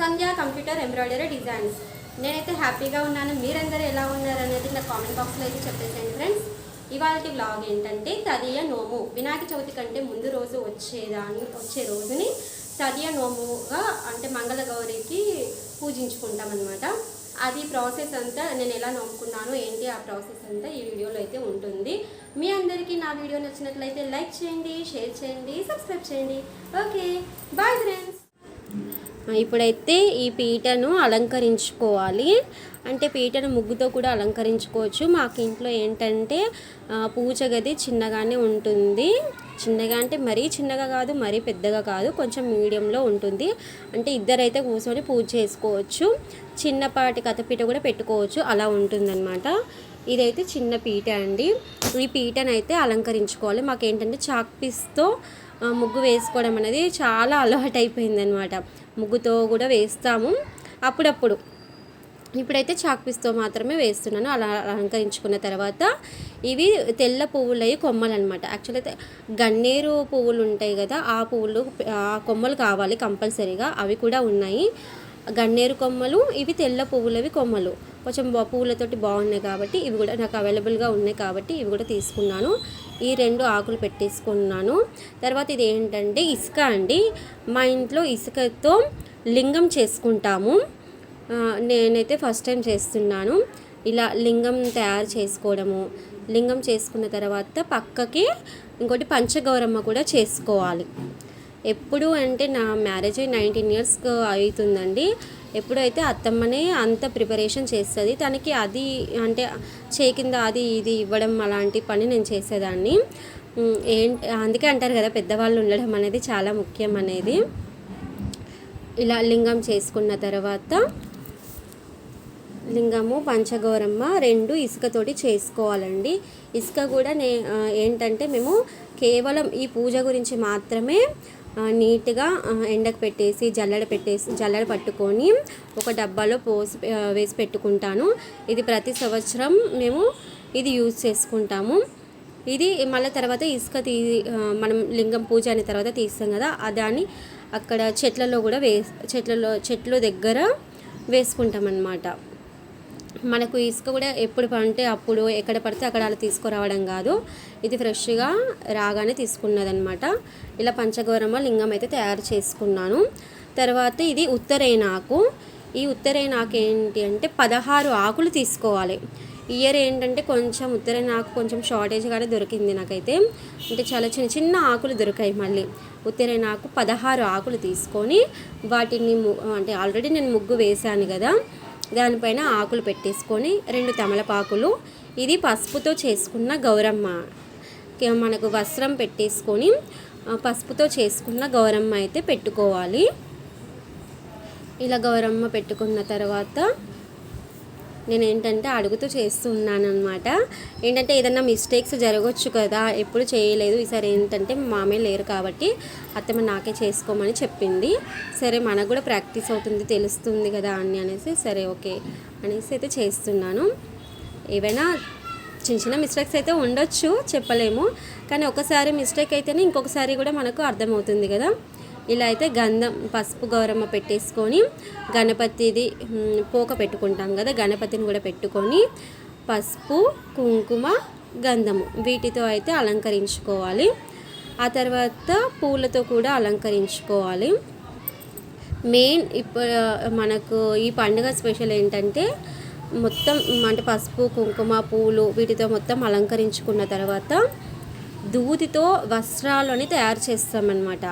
సంధ్య computer embroidery designs. నేనైతే హ్యాపీగా ఉన్నాను. మీరందరూ ఎలా ఉన్నారు అనేది నా కామెంట్ బాక్స్లో అయితే చెప్పేసాను ఫ్రెండ్స్. ఇవాళ బ్లాగ్ ఏంటంటే తదియ నోము. వినాయక చవితి కంటే ముందు రోజు వచ్చేదాన్ని వచ్చే రోజుని తదియ నోముగా అంటే మంగళగౌరికి పూజించుకుంటాం అనమాట అది ప్రాసెస్ అంతా నేను ఎలా నమ్ముకున్నాను ఏంటి ఆ ప్రాసెస్ అంతా ఈ వీడియోలో అయితే ఉంటుంది. మీ అందరికీ నా వీడియో నచ్చినట్లయితే లైక్ చేయండి షేర్ చేయండి సబ్స్క్రైబ్ చేయండి. Okay bye friends. ఇప్పుడైతే ఈ పీటను అలంకరించుకోవాలి. అంటే పీటను ముగ్గుతో కూడా అలంకరించుకోవచ్చు. మాకు ఇంట్లో ఏంటంటే పూజ గది చిన్నగానే ఉంటుంది. చిన్నగా అంటే మరీ చిన్నగా కాదు మరీ పెద్దగా కాదు కొంచెం మీడియంలో ఉంటుంది. అంటే ఇద్దరైతే కూర్చొని పూజ చేసుకోవచ్చు. చిన్నపాటి కథపీట కూడా పెట్టుకోవచ్చు. అలా ఉంటుందన్నమాట. ఇదైతే చిన్న పీట అండి. ఈ పీటనైతే అయితే అలంకరించుకోవాలి. మాకేంటంటే చాక్ పీస్తో ముగ్గు వేసుకోవడం అనేది చాలా అలవాటు అనమాట ముగ్గుతో కూడా వేస్తాము. అప్పుడప్పుడు. ఇప్పుడైతే చాక్పీస్తో మాత్రమే వేస్తున్నాను. అలా అలంకరించుకున్న తర్వాత ఇవి తెల్ల పువ్వులవి కొమ్మలు అనమాట యాక్చువల్లీ అయితే గన్నేరు పువ్వులు ఉంటాయి కదా ఆ పువ్వులు ఆ కొమ్మలు కావాలి కంపల్సరీగా. అవి కూడా ఉన్నాయి. గన్నేరు కొమ్మలు ఇవి తెల్ల పువ్వులవి కొమ్మలు. కొంచెం పూలతోటి బాగున్నాయి కాబట్టి ఇవి కూడా నాకు అవైలబుల్గా ఉన్నాయి కాబట్టి ఇవి కూడా తీసుకున్నాను. ఈ రెండు ఆకులు పెట్టేసుకున్నాను. తర్వాత ఇది ఏంటంటే ఇసుక అండి. మా ఇంట్లో ఇసుకతో లింగం చేసుకుంటాము. నేనైతే ఫస్ట్ టైం చేస్తున్నాను. ఇలా లింగం తయారు చేసుకోవడము. లింగం చేసుకున్న తర్వాత పక్కకి ఇంకోటి పంచగౌరమ్మ కూడా చేసుకోవాలి. ఎప్పుడు అంటే నా మ్యారేజ్ నైన్టీన్ ఇయర్స్ అవుతుందండి. ఎప్పుడైతే అత్తమ్మనే అంత ప్రిపరేషన్ చేస్తుంది తనకి అది అంటే చేయి కింద అది ఇది ఇవ్వడం అలాంటి పని నేను చేసేదాన్ని. ఏంటి అందుకే అంటారు కదా పెద్దవాళ్ళు ఉండడం అనేది చాలా ముఖ్యం అనేది. ఇలా లింగం చేసుకున్న తర్వాత లింగము పంచగౌరమ్మ రెండు ఇసుకతోటి చేసుకోవాలండి. ఇసుక కూడా నే ఏంటంటే మేము కేవలం ఈ పూజ గురించి మాత్రమే నీట్గా ఎండకు పెట్టేసి జల్లెడ పెట్టేసి జల్లెడ పట్టుకొని ఒక డబ్బాలో పోసి వేసి పెట్టుకుంటాను. ఇది ప్రతి సంవత్సరం మేము ఇది యూజ్ చేసుకుంటాము. ఇది మళ్ళీ తర్వాత ఇసుక తీ మనం లింగం పూజ అయిన తర్వాత తీస్తాం కదా దాన్ని అక్కడ చెట్లలో కూడా వే చెట్లలో చెట్లు దగ్గర వేసుకుంటాం అన్నమాట మనకు ఇసుక కూడా ఎప్పుడు పడితే అప్పుడు ఎక్కడ పడితే అక్కడ అలా తీసుకురావడం కాదు. ఇది ఫ్రెష్గా రాగానే తీసుకున్నదనమాట ఇలా పంచగౌరమ్మ లింగం అయితే తయారు చేసుకున్నాను. తర్వాత ఇది ఉత్తరైన ఆకు ఈ ఉత్తరైన ఆకు ఏంటి అంటే పదహారు ఆకులు తీసుకోవాలి. ఇయర్ ఏంటంటే కొంచెం ఉత్తరైన ఆకు కొంచెం షార్టేజ్గానే దొరికింది నాకైతే. అంటే చాలా చిన్న చిన్న ఆకులు దొరికాయి మళ్ళీ. ఉత్తరైన ఆకు పదహారు ఆకులు తీసుకొని వాటిని ము- అంటే ఆల్రెడీ నేను ముగ్గు వేశాను కదా. దానిపైన ఆకులు పెట్టేసుకొని రెండు తమలపాకులు. ఇది పసుపుతో చేసుకున్న గౌరమ్మ. మనకు వస్త్రం పెట్టేసుకొని పసుపుతో చేసుకున్న గౌరమ్మ అయితే పెట్టుకోవాలి. ఇలా గౌరమ్మ పెట్టుకున్న తర్వాత నేను ఏంటంటే అడుగుతూ చేస్తున్నాను అనమాట ఏంటంటే ఏదన్నా మిస్టేక్స్ జరగవచ్చు కదా ఎప్పుడు చేయలేదు. ఈసారి ఏంటంటే మామే మామయ్య లేరు కాబట్టి అత్తమ్మ నాకే చేసుకోమని చెప్పింది. సరే మనకు కూడా ప్రాక్టీస్ అవుతుంది తెలుస్తుంది కదా అని అనేసి సరే ఓకే అనేసి అయితే చేస్తున్నాను. ఏవైనా చిన్న చిన్న మిస్టేక్స్ అయితే ఉండొచ్చు చెప్పలేము. కానీ ఒకసారి మిస్టేక్ అయితేనే ఇంకొకసారి కూడా మనకు అర్థమవుతుంది కదా. ఇలా అయితే గంధం పసుపు గౌరమ్మ పెట్టేసుకొని గణపతిది పోక పెట్టుకుంటాం కదా గణపతిని కూడా పెట్టుకొని పసుపు కుంకుమ గంధము వీటితో అయితే అలంకరించుకోవాలి. ఆ తర్వాత పూలతో కూడా అలంకరించుకోవాలి. మెయిన్ ఇప్పుడు మనకు ఈ పండుగ స్పెషల్ ఏంటంటే మొత్తం అంటే పసుపు కుంకుమ పూలు వీటితో మొత్తం అలంకరించుకున్న తర్వాత దూదితో వస్త్రాలని తయారు చేస్తామన్నమాట.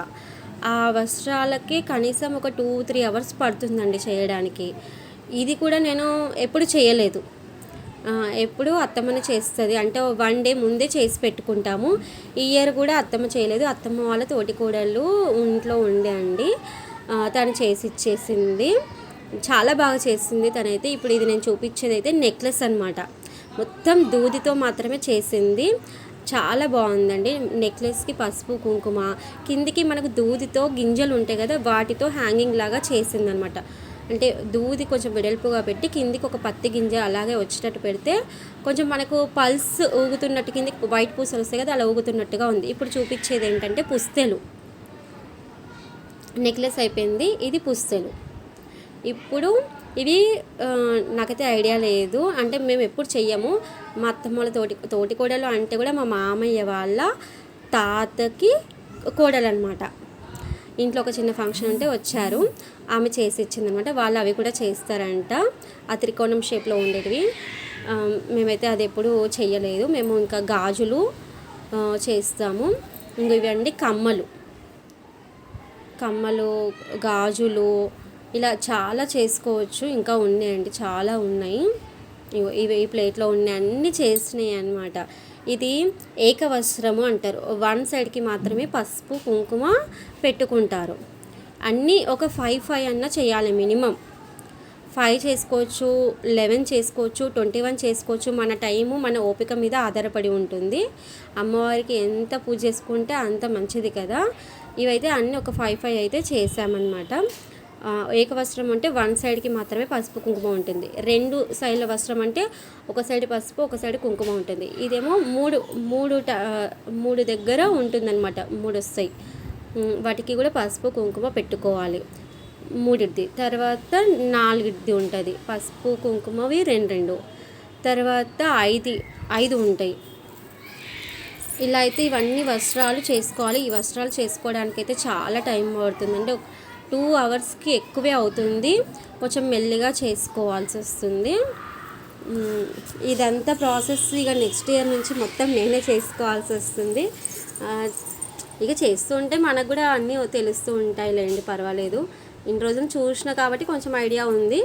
ఆ వస్త్రాలకి కనీసం ఒక టూ త్రీ అవర్స్ పడుతుందండి చేయడానికి. ఇది కూడా నేను ఎప్పుడు చేయలేదు. ఎప్పుడు అత్తమ్మని చేస్తుంది. అంటే వన్ డే ముందే చేసి పెట్టుకుంటాము. ఈ ఇయర్ కూడా అత్తమ్మ చేయలేదు. అత్తమ్మ వాళ్ళ తోటి కూడళ్ళు ఇంట్లో ఉండే అండి. తను చేసి ఇచ్చేసింది. చాలా బాగా చేసింది తనైతే. ఇప్పుడు ఇది నేను చూపించేది అయితే నెక్లెస్ అనమాట మొత్తం దూదితో మాత్రమే చేసింది. చాలా బాగుందండి. నెక్లెస్కి పసుపు కుంకుమ కిందికి మనకు దూదితో గింజలు ఉంటాయి కదా వాటితో హ్యాంగింగ్ లాగా చేసిందనమాట. అంటే దూది కొంచెం వెడల్పుగా పెట్టి కిందికి ఒక పత్తి గింజ అలాగే వచ్చేటట్టు పెడితే కొంచెం మనకు పల్స్ ఊగుతున్నట్టు కిందికి వైట్ పూసలు వస్తాయి కదా అలా ఊగుతున్నట్టుగా ఉంది. ఇప్పుడు చూపించేది ఏంటంటే పుస్తెలు. నెక్లెస్ అయిపోయింది ఇది పుస్తెలు. ఇప్పుడు ఇవి నాకైతే ఐడియా లేదు. అంటే మేము ఎప్పుడు చెయ్యము. మా అత్తమ్మల తోటి తోటి కోడలు అంటే కూడా మా మామయ్య వాళ్ళ తాతకి కోడలు అనమాట ఇంట్లో ఒక చిన్న ఫంక్షన్ ఉంటే వచ్చారు. ఆమె చేసి ఇచ్చిందనమాట వాళ్ళు అవి కూడా చేస్తారంట. ఆ త్రికోణం షేప్లో ఉండేటివి. మేమైతే అది ఎప్పుడు చేయలేదు మేము ఇంకా గాజులు చేస్తాము. ఇంక ఇవండి కమ్మలు. కమ్మలు గాజులు ఇలా చాలా చేసుకోవచ్చు. ఇంకా ఉన్నాయండి. చాలా ఉన్నాయి. ఇవి ఈ ప్లేట్లో ఉన్నాయి అన్నీ చేసినాయి అన్నమాట. ఇది ఏకవస్త్రము అంటారు. వన్ సైడ్కి మాత్రమే పసుపు కుంకుమ పెట్టుకుంటారు. అన్నీ ఒక ఫైవ్ ఫైవ్ అన్న చేయాలి మినిమం. ఫైవ్ చేసుకోవచ్చు లెవెన్ చేసుకోవచ్చు ట్వంటీ వన్ చేసుకోవచ్చు. మన టైము మన ఓపిక మీద ఆధారపడి ఉంటుంది. అమ్మవారికి ఎంత పూజ చేసుకుంటే అంత మంచిది కదా. ఇవైతే అన్నీ ఒక ఫైవ్ ఫైవ్ అయితే చేసామన్నమాట ఏక వస్త్రం అంటే వన్ సైడ్కి మాత్రమే పసుపు కుంకుమ ఉంటుంది. రెండు సైడ్ల వస్త్రం అంటే ఒక సైడ్ పసుపు ఒక సైడ్ కుంకుమ ఉంటుంది. ఇదేమో మూడు మూడు ట- మూడు దగ్గర ఉంటుందన్నమాట మూడు వస్తాయి. వాటికి కూడా పసుపు కుంకుమ పెట్టుకోవాలి. మూడిది తర్వాత నాలుగుది ఉంటుంది. పసుపు కుంకుమవి రెండు రెండు. తర్వాత ఐదు ఐదు ఉంటాయి. ఇలా అయితే ఇవన్నీ వస్త్రాలు చేసుకోవాలి. ఈ వస్త్రాలు చేసుకోవడానికి అయితే చాలా టైం పడుతుందండి. టూ అవర్స్కి ఎక్కువే అవుతుంది. కొంచెం మెల్లిగా చేసుకోవాల్సి వస్తుంది. ఇదంతా ప్రాసెస్ ఇక నెక్స్ట్ ఇయర్ నుంచి మొత్తం నేనే చేసుకోవాల్సి వస్తుంది. ఇక చేస్తుంటే మనకు కూడా అన్నీ తెలుస్తూ ఉంటాయిలేండి పర్వాలేదు. ఇన్ని రోజులు చూసిన కాబట్టి కొంచెం ఐడియా ఉంది.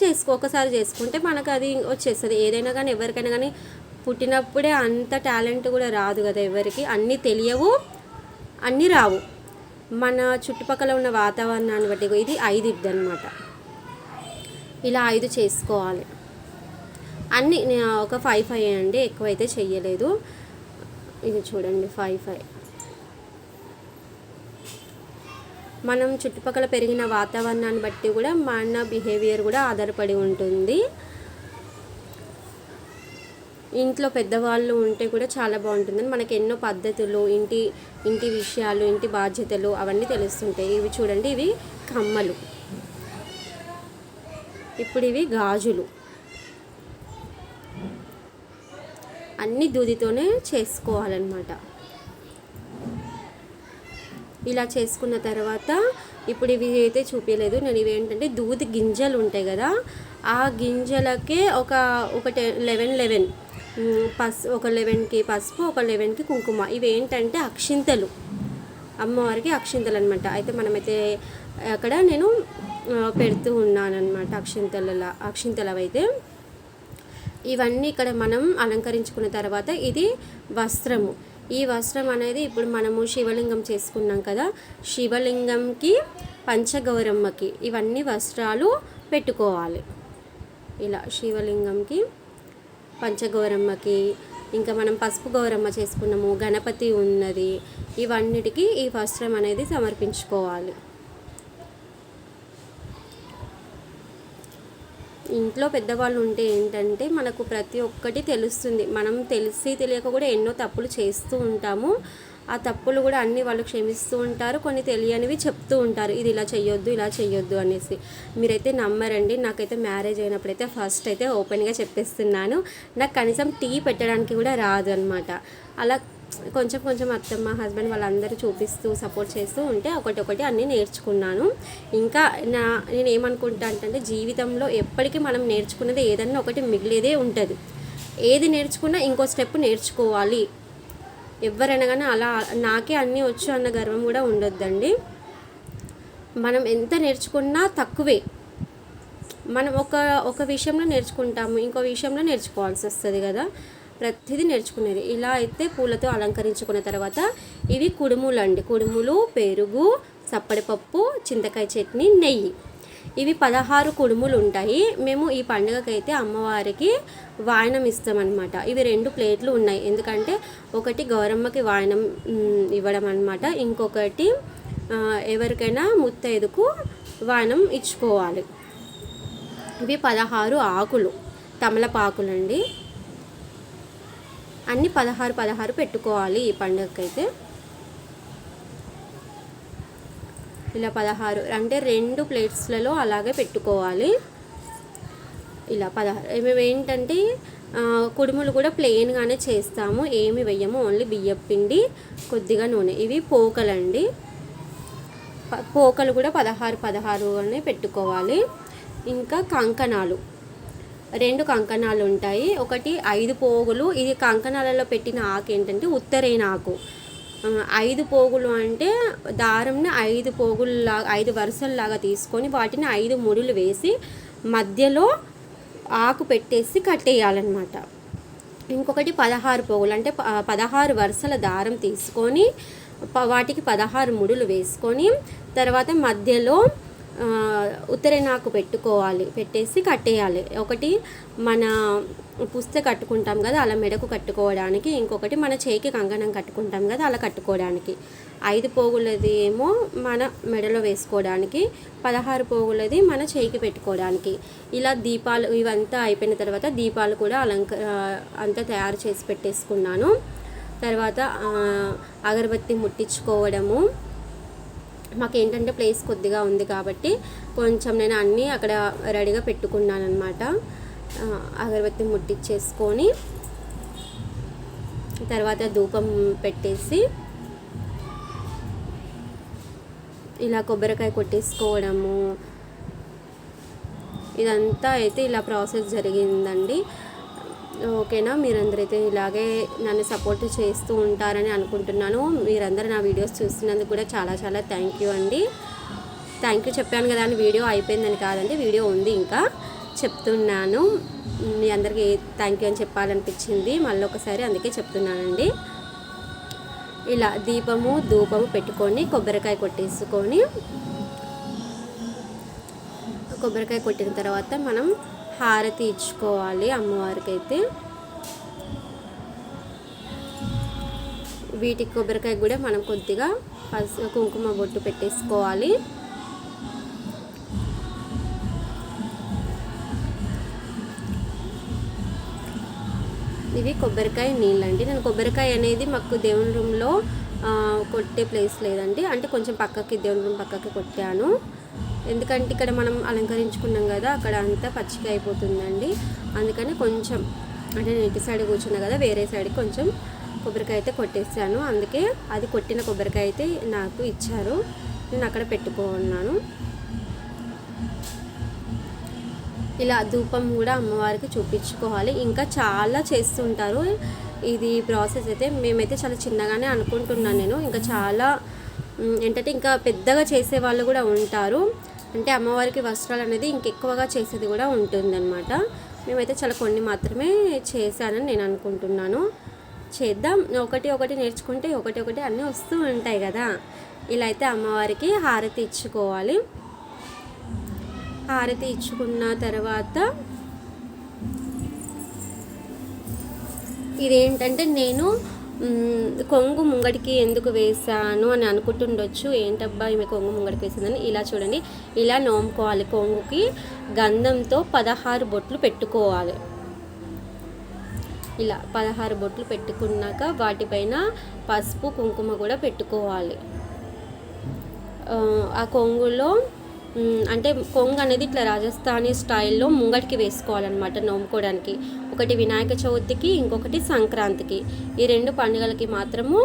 చేసుకో ఒకసారి చేసుకుంటే మనకు అది వచ్చేస్తుంది. ఏదైనా కానీ ఎవరికైనా కానీ పుట్టినప్పుడే అంత టాలెంట్ కూడా రాదు కదా ఎవరికి. అన్నీ తెలియవు అన్నీ రావు. మన చుట్టుపక్కల ఉన్న వాతావరణాన్ని బట్టి ఇది ఐదు అనమాట ఇలా ఐదు చేసుకోవాలి. అన్నీ నేను ఒక ఫైవ్ ఫైవ్ అండి ఎక్కువైతే చెయ్యలేదు. ఇది చూడండి ఫైవ్ ఫైవ్ మనం చుట్టుపక్కల పెరిగిన వాతావరణాన్ని బట్టి కూడా మన బిహేవియర్ కూడా ఆధారపడి ఉంటుంది. ఇంట్లో పెద్దవాళ్ళు ఉంటే కూడా చాలా బాగుంటుంది. మనకి ఎన్నో పద్ధతులు ఇంటి ఇంటి విషయాలు ఇంటి బాధ్యతలు అవన్నీ తెలుస్తుంటాయి. ఇవి చూడండి ఇవి కమ్మలు. ఇప్పుడు ఇవి గాజులు. అన్ని దూదితోనే చేసుకోవాలన్నమాట. ఇలా చేసుకున్న తర్వాత ఇప్పుడు ఇవి అయితే చూపించలేదు నేను ఇవి ఏంటంటే దూది గింజలు ఉంటాయి కదా ఆ గింజలకే ఒక ఒకటి లెవెన్ లెవెన్ పసు ఒక లెవెన్కి పసుపు ఒక లెవెన్కి కుంకుమ. ఇవి ఏంటంటే అక్షింతలు. అమ్మవారికి అక్షింతలు అనమాట అయితే మనమైతే అక్కడ నేను పెడుతూ ఉన్నానన్నమాట అక్షింతల అక్షింతలవైతే. ఇవన్నీ ఇక్కడ మనం అలంకరించుకున్న తర్వాత ఇది వస్త్రము. ఈ వస్త్రం అనేది ఇప్పుడు మనము శివలింగం చేసుకున్నాం కదా శివలింగంకి పంచగౌరమ్మకి ఇవన్నీ వస్త్రాలు పెట్టుకోవాలి. ఇలా శివలింగంకి పంచగౌరమ్మకి ఇంకా మనం పసుపు గౌరమ్మ చేసుకున్నాము గణపతి ఉన్నది ఇవన్నిటికీ ఈ వస్త్రం అనేది సమర్పించుకోవాలి. ఇంట్లో పెద్దవాళ్ళు ఉంటే ఏంటంటే మనకు ప్రతి ఒక్కటి తెలుస్తుంది. మనం తెలిసి తెలియక కూడా ఎన్నో తప్పులు చేస్తూ ఉంటాము. ఆ తప్పులు కూడా అన్ని వాళ్ళు క్షమిస్తూ ఉంటారు కొన్ని తెలియనివి చెప్తూ ఉంటారు. ఇది ఇలా చేయొద్దు ఇలా చేయొద్దు అనేసి. మీరైతే నమ్మరండి. నాకైతే మ్యారేజ్ అయినప్పుడైతే ఫస్ట్ అయితే ఓపెన్గా చెప్పేస్తున్నాను. నాకు కనీసం టీ పెట్టడానికి కూడా రాదు అనమాట అలా కొంచెం కొంచెం అత్తమ్మ హస్బెండ్ వాళ్ళందరూ చూపిస్తూ సపోర్ట్ చేస్తూ ఉంటే ఒకటి ఒకటి అన్నీ నేర్చుకున్నాను. ఇంకా నా నేను ఏమనుకుంటా అంటే జీవితంలో ఎప్పటికీ మనం నేర్చుకున్నది ఏదన్నా ఒకటి మిగిలేదే ఉంటుంది. ఏది నేర్చుకున్నా ఇంకో స్టెప్ నేర్చుకోవాలి. ఎవరైనా కానీ అలా నాకే అన్నీ వచ్చు అన్న గర్వం కూడా ఉండొద్దండి. మనం ఎంత నేర్చుకున్నా తక్కువే. మనం ఒక ఒక విషయంలో నేర్చుకుంటాము ఇంకో విషయంలో నేర్చుకోవాల్సి వస్తుంది కదా. ప్రతిదీ నేర్చుకునేది. ఇలా అయితే పూలతో అలంకరించుకున్న తర్వాత ఇవి కుడుములు అండి కుడుములు పెరుగు సప్పడిపప్పు చింతకాయ చట్నీ నెయ్యి. ఇవి పదహారు కుడుములు ఉంటాయి మేము ఈ పండుగకైతే అమ్మవారికి వాయనం ఇస్తామన్నమాట. ఇవి రెండు ప్లేట్లు ఉన్నాయి. ఎందుకంటే ఒకటి గౌరమ్మకి వాయనం ఇవ్వడం అనమాట ఇంకొకటి ఎవరికైనా ముత్తైదుకు వాయనం ఇచ్చుకోవాలి. ఇవి పదహారు ఆకులు. తమలపాకులు అండి అన్ని పదహారు పదహారు పెట్టుకోవాలి ఈ పండుగకైతే. ఇలా పదహారు అంటే రెండు ప్లేట్స్లలో అలాగే పెట్టుకోవాలి. ఇలా పదహారు మేము ఏంటంటే కుడుములు కూడా ప్లెయిన్గానే చేస్తాము. ఏమి వెయ్యము ఓన్లీ బియ్యం పిండి కొద్దిగా నూనె. ఇవి పోకలండి. పోకలు కూడా పదహారు పదహారు అనే పెట్టుకోవాలి. ఇంకా కంకణాలు. రెండు కంకణాలు ఉంటాయి ఒకటి ఐదు పోగులు. ఇది కంకణాలలో పెట్టిన ఆకు ఏంటంటే ఉత్తరైన ఆకు ఐదు పోగులు అంటే దారంని ఐదు పోగుల్లాగా ఐదు వరుసల్లాగా తీసుకొని వాటిని ఐదు ముడులు వేసి మధ్యలో ఆకు పెట్టేసి కట్టేయాలన్నమాట. ఇంకొకటి పదహారు పోగులు అంటే పదహారు వరుసల దారం తీసుకొని వాటికి పదహారు ముడులు వేసుకొని తర్వాత మధ్యలో ఉత్తరేనాకు పెట్టుకోవాలి పెట్టేసి కట్టేయాలి. ఒకటి మన పుస్త కట్టుకుంటాం కదా అలా మెడకు కట్టుకోవడానికి. ఇంకొకటి మన చేయికి కంగణం కట్టుకుంటాం కదా అలా కట్టుకోవడానికి. ఐదు పోగులది ఏమో మన మెడలో వేసుకోవడానికి. పదహారు పోగులది మన చేయికి పెట్టుకోవడానికి. ఇలా దీపాలు ఇవంతా అయిపోయిన తర్వాత దీపాలు కూడా అలంక అంతా తయారు చేసి పెట్టేసుకున్నాను. తర్వాత అగరబత్తి ముట్టించుకోవడము. మాకు ఏంటంటే ప్లేస్ కొద్దిగా ఉంది కాబట్టి కొంచెం నేను అన్నీ అక్కడ రెడీగా పెట్టుకున్నాను అనమాట అగరబత్తి ముట్టించేసుకొని తర్వాత ధూపం పెట్టేసి ఇలా కొబ్బరికాయ కొట్టేసుకోవడము. ఇదంతా అయితే ఇలా ప్రాసెస్ జరిగిందండి. ఓకేనా? మీరందరైతే ఇలాగే నన్ను సపోర్ట్ చేస్తూ ఉంటారని అనుకుంటున్నాను. మీరందరూ నా వీడియోస్ చూస్తున్నందుకు కూడా చాలా చాలా థ్యాంక్ యూ అండి. థ్యాంక్ యూ చెప్పాను కదా అని వీడియో అయిపోయిందని కాదండి వీడియో ఉంది ఇంకా చెప్తున్నాను. మీ అందరికీ థ్యాంక్ యూ అని చెప్పాలనిపించింది. మళ్ళీ ఒకసారి అందుకే చెప్తున్నానండి. ఇలా దీపము ధూపము పెట్టుకొని కొబ్బరికాయ కొట్టేసుకొని కొబ్బరికాయ కొట్టిన తర్వాత మనం హారతి ఇచ్చుకోవాలి అమ్మవారికి అయితే వీటికి కొబ్బరికాయ కూడా మనం కొద్దిగా పసు కుంకుమ బొట్టు పెట్టేసుకోవాలి. ఇవి కొబ్బరికాయ నీళ్ళండి. నేను కొబ్బరికాయ అనేది మాకు దేవుని రూమ్లో కొట్టే ప్లేస్ లేదండి. అంటే కొంచెం పక్కకి దేవుని రూమ్ పక్కకి కొట్టాను. ఎందుకంటే ఇక్కడ మనం అలంకరించుకున్నాం కదా అక్కడ అంతా పచ్చిక అయిపోతుందండి. అందుకని కొంచెం అంటే నేను ఇటు సైడ్ కూర్చున్నా కదా వేరే సైడ్కి కొంచెం కొబ్బరికాయ అయితే కొట్టేసాను. అందుకే అది కొట్టిన కొబ్బరికాయ అయితే నాకు ఇచ్చారు. నేను అక్కడ పెట్టుకున్నాను ఇలా ధూపం కూడా అమ్మవారికి చూపించుకోవాలి. ఇంకా చాలా చేస్తుంటారు. ఇది ప్రాసెస్ అయితే మేమైతే చాలా చిన్నగానే అనుకుంటున్నాను నేను. ఇంకా చాలా ఏంటంటే ఇంకా పెద్దగా చేసే వాళ్ళు కూడా ఉంటారు. అంటే అమ్మవారికి వస్త్రాలు అనేది ఇంకెక్కువగా చేసేది కూడా ఉంటుందన్నమాట. మేమైతే చాలా కొన్ని మాత్రమే చేశానని నేను అనుకుంటున్నాను. చేద్దాం. ఒకటి ఒకటి నేర్చుకుంటే ఒకటి ఒకటి అన్నీ వస్తూ ఉంటాయి కదా. ఇలా అయితే అమ్మవారికి హారతి ఇచ్చుకోవాలి. హారతి ఇచ్చుకున్న తర్వాత ఇదేంటంటే నేను కొంగు ముంగడికి ఎందుకు వేసాను అని అనుకుంటుండొచ్చు. ఏంటబ్బా ఈమె కొంగు ముంగడికి వేసిందని? ఇలా చూడండి. ఇలా నోముకోవాలి కొంగుకి. గంధంతో పదహారు బొట్లు పెట్టుకోవాలి. ఇలా పదహారు బొట్లు పెట్టుకున్నాక వాటిపైన పసుపు కుంకుమ కూడా పెట్టుకోవాలి. ఆ, కొంగులో అంటే కొంగు అనేది ఇట్లా రాజస్థానీ స్టైల్లో ముంగటికి వేసుకోవాలన్నమాట నోముకోవడానికి. ఒకటి వినాయక చవితికి ఇంకొకటి సంక్రాంతికి. ఈ రెండు పండుగలకి మాత్రము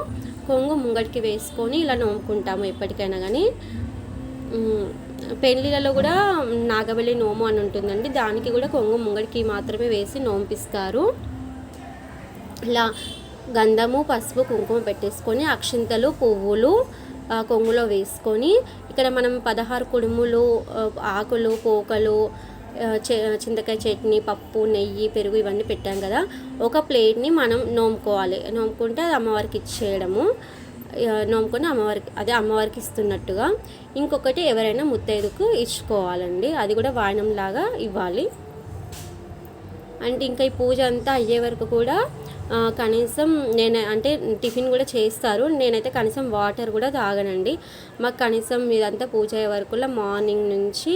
కొంగు ముంగటికి వేసుకొని ఇలా నోముకుంటాము ఎప్పటికైనా కానీ పెళ్ళిళ్ళలో కూడా నాగబెల్లి నోము అని ఉంటుందండి. దానికి కూడా కొంగు ముంగడికి మాత్రమే వేసి నోంపిస్తారు. ఇలా గంధము పసుపు కుంకుమ పెట్టేసుకొని అక్షింతలు పువ్వులు ఆ, కొంగులో వేసుకొని ఇక్కడ మనం పదహారు కుడుములు ఆకులు పోకలు చింతకాయ చట్నీ పప్పు నెయ్యి పెరుగు ఇవన్నీ పెట్టాం కదా. ఒక ప్లేట్ని మనం నోముకోవాలి. నోముకుంటే అది అమ్మవారికి ఇచ్చేయడము. నోముకొని అమ్మవారికి అదే అమ్మవారికి ఇస్తున్నట్టుగా. ఇంకొకటి ఎవరైనా ముత్తైదుకు ఇచ్చుకోవాలండి. అది కూడా వాయనంలాగా ఇవ్వాలి. అంటే ఇంకా ఈ పూజ అంతా అయ్యే వరకు కూడా కనీసం నేను అంటే టిఫిన్ కూడా చేస్తారు. నేనైతే కనీసం వాటర్ కూడా తాగనండి. మాకు కనీసం ఇదంతా పూజ అయ్యే వరకులో మార్నింగ్ నుంచి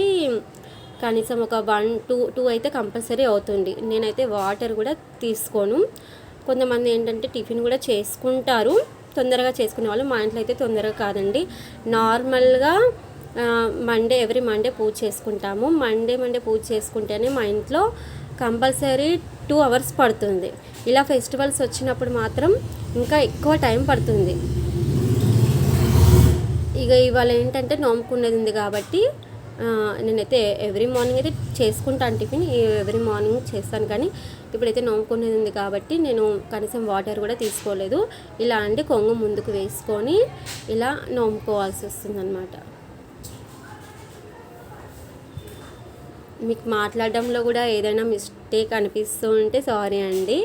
కనీసం ఒక వన్ టూ టూ అయితే కంపల్సరీ అవుతుంది. నేనైతే వాటర్ కూడా తీసుకోను. కొంతమంది ఏంటంటే టిఫిన్ కూడా చేసుకుంటారు. తొందరగా చేసుకునే వాళ్ళు మా ఇంట్లో అయితే తొందరగా కాదండి. నార్మల్గా మండే ఎవ్రీ మండే పూజ చేసుకుంటాము. మండే మండే పూజ చేసుకుంటేనే మా ఇంట్లో కంపల్సరీ టూ అవర్స్ పడుతుంది. ఇలా ఫెస్టివల్స్ వచ్చినప్పుడు మాత్రం ఇంకా ఎక్కువ టైం పడుతుంది. ఇక ఇవాళ ఏంటంటే నోముకునేది ఉంది కాబట్టి నేనైతే ఎవ్రీ మార్నింగ్ అయితే చేసుకుంటాను టిఫిన్. ఎవ్రీ మార్నింగ్ చేస్తాను కానీ ఇప్పుడైతే నోముకునేది ఉంది కాబట్టి నేను కనీసం వాటర్ కూడా తీసుకోలేదు. ఇలా అంటే కొంగు ముందుకు వేసుకొని ఇలా నోముకోవాల్సి వస్తుందన్నమాట. మీకు మాట్లాడడంలో కూడా ఏదైనా మిస్టేక్ అనిపిస్తూ ఉంటే సారీ అండి.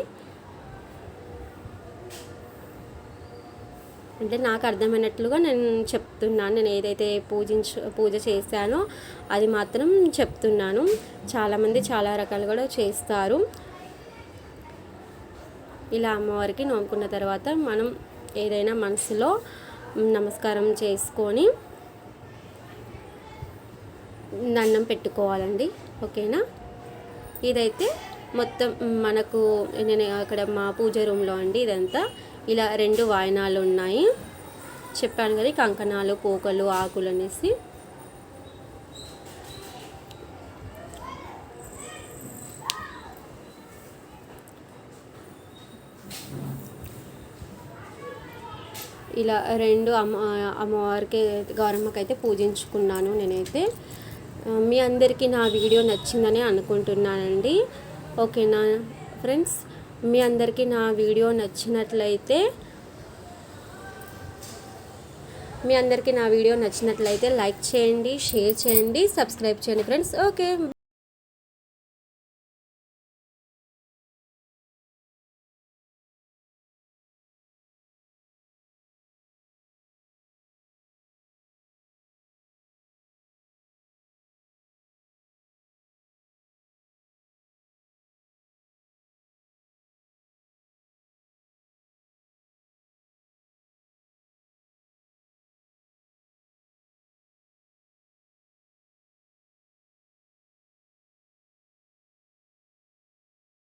అంటే నాకు అర్థమైనట్లుగా నేను చెప్తున్నాను. నేను ఏదైతే పూజించు పూజ చేశానో అది మాత్రం చెప్తున్నాను. చాలామంది చాలా రకాలు కూడా చేస్తారు. ఇలా అమ్మవారికి నోముకున్న తర్వాత మనం ఏదైనా మనసులో నమస్కారం చేసుకొని దండం పెట్టుకోవాలండి. ఓకేనా? ఇదైతే మొత్తం మనకు నేను అక్కడ మా పూజ రూమ్లో అండి ఇదంతా. ఇలా రెండు వాయనాలు ఉన్నాయి. చెప్పాను కదా కంకణాలు పోకలు ఆకులు అనేసి. ఇలా రెండు అమ్మ అమ్మవారికి గౌరమ్మకి అయితే పూజించుకున్నాను నేనైతే. మీ అందరికీ నా వీడియో నచ్చిందని అనుకుంటున్నానండి. ఓకేనా ఫ్రెండ్స్? మీ అందరికీ నా వీడియో నచ్చినట్లయితే మీ అందరికీ నా వీడియో నచ్చినట్లయితే లైక్ చేయండి షేర్ చేయండి సబ్స్క్రైబ్ చేయండి ఫ్రెండ్స్. ఓకే